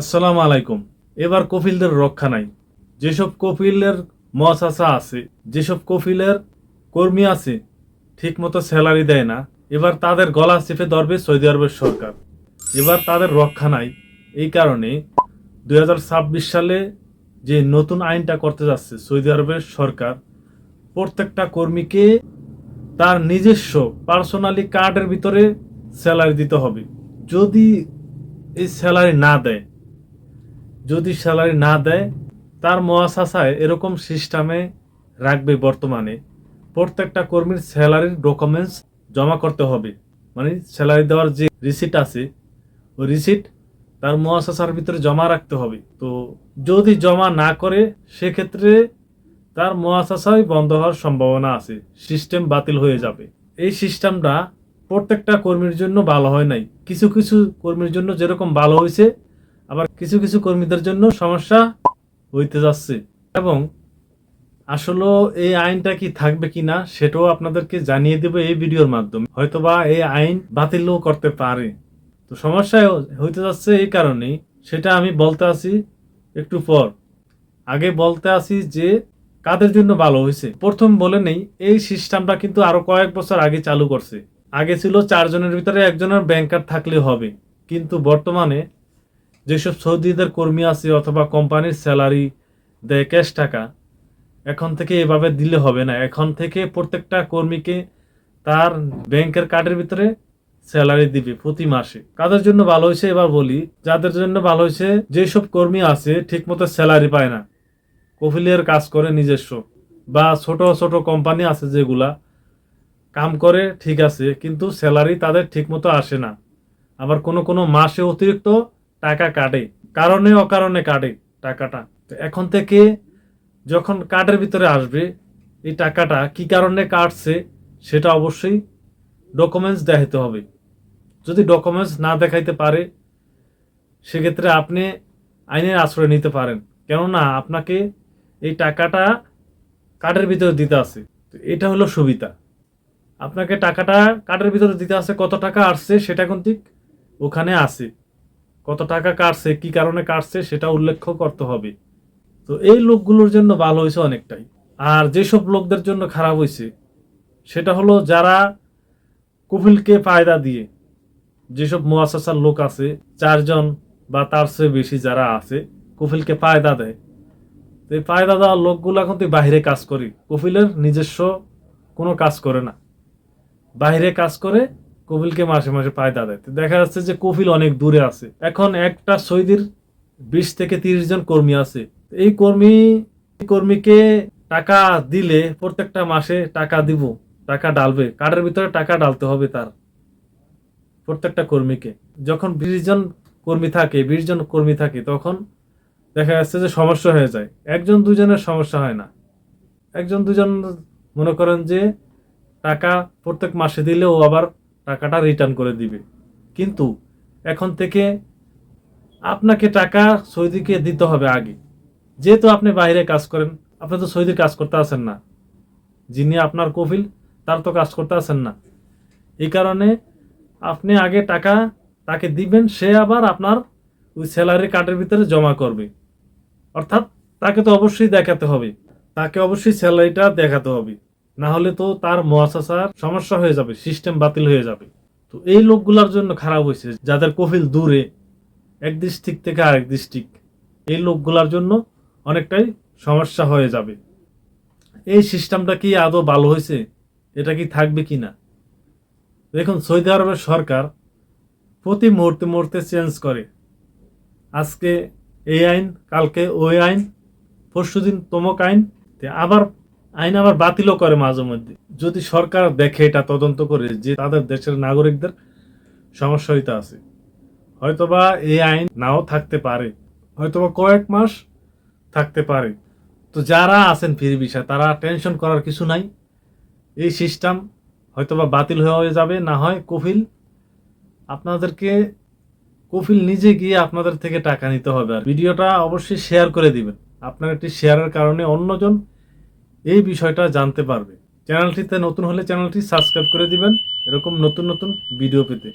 আসসালামু আলাইকুম। এবার কফিলদের রক্ষা নাই। যেসব কফিলের মহাশাসা আছে, যেসব কফিলের কর্মী আছে, ঠিকমতো স্যালারি দেয় না, এবার তাদের গলা চেপে ধরবে সৌদি আরবের সরকার। এবার তাদের রক্ষা নাই। এই কারণে দু হাজার ছাব্বিশ সালে যে নতুন আইনটা করতে যাচ্ছে সৌদি আরবের সরকার, প্রত্যেকটা কর্মীকে তার নিজস্ব পার্সোনালি কার্ডের ভিতরে স্যালারি দিতে হবে। যদি এই স্যালারি না দেয় যদি স্যালারি না দেয়, তার মহাশাসায় এরকম সিস্টেমে রাখবে বর্তমানে। প্রত্যেকটা কর্মীর স্যালারির ডকুমেন্টস জমা করতে হবে। মানে স্যালারি দেওয়ার যে রিসিট আছে, ওই রিসিট তার মহাশাসার ভিতরে জমা রাখতে হবে। তো যদি জমা না করে, সেক্ষেত্রে তার মহাশাসাই বন্ধ হওয়ার সম্ভাবনা আছে। সিস্টেম বাতিল হয়ে যাবে। এই সিস্টেমটা প্রত্যেকটা কর্মীর জন্য ভালো হয় নাই। কিছু কিছু কর্মীর জন্য যেরকম ভালো হয়েছে আবার কিছু কিছু কর্মীদের জন্য সমস্যা হইতে যাচ্ছে। এবং আসলে এই আইনটা কি থাকবে কিনা সেটাও আপনাদেরকে জানিয়ে দেবো এই ভিডিওর মাধ্যমে। হয়তোবা এই আইন বাতিলও করতে পারে। তো সমস্যা হইতে যাচ্ছে এই কারণেই, সেটা আমি বলতে আসি একটু পর। আগে বলতে আসি যে কাদের জন্য ভালো হয়েছে? প্রথম বলে নেই, এই সিস্টেমটা কিন্তু আরও কয়েক বছর আগে চালু করছে। আগে ছিল চারজনের ভিতরে একজনের ব্যাংকার থাকলে হবে। কিন্তু বর্তমানে যেসব সৌদিদের কর্মী আছে অথবা কোম্পানির স্যালারি দেয় ক্যাশ টাকা, এখন থেকে এভাবে দিলে হবে না। এখন থেকে প্রত্যেকটা কর্মীকে তার ব্যাংকের কার্ডের ভিতরে স্যালারি দিবে প্রতি মাসে। কাদের জন্য ভালো হয়েছে এবার বলি, যাদের জন্য ভালো হয়েছে যেসব কর্মী আছে ঠিকমতো স্যালারি পায় না, কফিলের কাজ করে নিজস্ব, বা ছোট ছোট কোম্পানি আছে যেগুলা কাম করে ঠিক আছে, কিন্তু স্যালারি তাদের ঠিকমতো আসে না। আবার কোনো কোনো মাসে অতিরিক্ত টাকা কাটে। কারণে, অকারণে কাটে টাকাটা। তো এখন থেকে যখন কার্ডের ভিতরে আসবে, এই টাকাটা কি কারণে কাটছে সেটা অবশ্যই ডকুমেন্টস দেখাতে হবে। যদি ডকুমেন্টস না দেখাইতে পারে, সেক্ষেত্রে আপনি আইনের আশ্রয় নিতে পারেন। কেননা, আপনাকে এই টাকাটা কার্ডের ভিতরে দিতে আছে। এটা হলো সুবিধা। আপনাকে টাকাটা কার্ডের ভিতরে দিতে আছে, কত টাকা আসছে সেটা কিন্তু ওখানে আছে। কত টাকা কাটছে, কি কারণে কাটছে সেটা উল্লেখ করতে হবে। তো এই লোকগুলোর জন্য ভালো হয়েছে অনেকটাই। আর যেসব লোকদের জন্য খারাপ হয়েছে, সেটা হলো যারা কপিলকে ফায়দা দিয়ে যেসব মোয়াসাসার লোক আছে, চারজন বা তার চেয়ে বেশি যারা আছে কপিলকে ফায়দা দেয়। তো এই ফায়দা দেওয়ার লোকগুলো এখন তুই বাইরে কাজ করি। কপিলের নিজস্ব কোনো কাজ করে না। বাইরে কাজ করে কপিলকে মাসে মাসে ফায়দা দেয় তো দেখা যাচ্ছে যে কপিল অনেক দূরে আছে। এখন একটা সৌদির বিশ থেকে তিরিশ জন কর্মী আছে। এই কর্মী, কর্মীকে টাকা দিলে প্রত্যেকটা মাসে টাকা দিব, টাকা ডালবে কার্ডের ভিতরে টাকা ডালতে হবে তার, প্রত্যেকটা কর্মীকে। যখন বিশ জন কর্মী থাকে, বিশ জন কর্মী থাকে, তখন দেখা যাচ্ছে যে সমস্যা হয়ে যায়। একজন দুজনের সমস্যা হয় না। একজন দুজন মনে করেন যে টাকা প্রত্যেক মাসে দিলেও আবার টাকাটা রিটার্ন করে দিবে। কিন্তু এখন থেকে আপনাকে টাকা সৌদিকে দিতে হবে আগে। যেহেতু আপনি বাইরে কাজ করেন, আপনি তো সৌদির কাজ করতে আসেন না। যিনি আপনার কফিল, তার তো কাজ করতে আসেন না। এই কারণে আপনি আগে টাকা তাকে দিবেন, সে আবার আপনার ওই স্যালারি কার্ডের ভিতরে জমা করবে। অর্থাৎ তাকে তো অবশ্যই দেখাতে হবে। তাকে অবশ্যই স্যালারিটা দেখাতে হবে। না হলে তো তার মহাশাসার সমস্যা হয়ে যাবে সিস্টেম বাতিল হয়ে যাবে। তো এই লোকগুলোর জন্য খারাপ হয়েছে, যাদের কফিল দূরে, এক ডিস্ট্রিক্ট থেকে আরেক ডিস্ট্রিক্ট এই লোকগুলোর জন্য অনেকটাই সমস্যা হয়ে যাবে। এই সিস্টেমটা কি আদৌ ভালো হয়েছে? এটা কি থাকবে কি না? দেখুন, সৌদি আরবের সরকার প্রতি মুহূর্তে মুহূর্তে চেঞ্জ করে। আজকে এই আইন, কালকে ওই আইন, পরশুদিন তমক আইন আবার আইন আবার বাতিলও করে মাঝে মধ্যে। যদি সরকার দেখে এটা তদন্ত করে যে তাদের দেশের নাগরিকদের সমস্যা হইতে আছে, হয়তোবা এই আইন নাও থাকতে পারে, হয়তোবা কয়েক মাস থাকতে পারে। তো যারা আছেন ফ্রি বিষয়, তারা টেনশন করার কিছু নাই। এই সিস্টেম হয়তোবা বাতিল হয়ে যাবে, না হয় কফিল আপনাদেরকে, কফিল নিজে গিয়ে আপনাদের থেকে টাকা নিতে হবে আর। ভিডিওটা অবশ্যই শেয়ার করে দিবেন। আপনার একটি শেয়ারের কারণে অন্যজন এই বিষয়টা জানতে পারবে। চ্যানেলটিতে নতুন হলে চ্যানেলটি সাবস্ক্রাইব করে দিবেন। এরকম নতুন নতুন ভিডিও পেতে।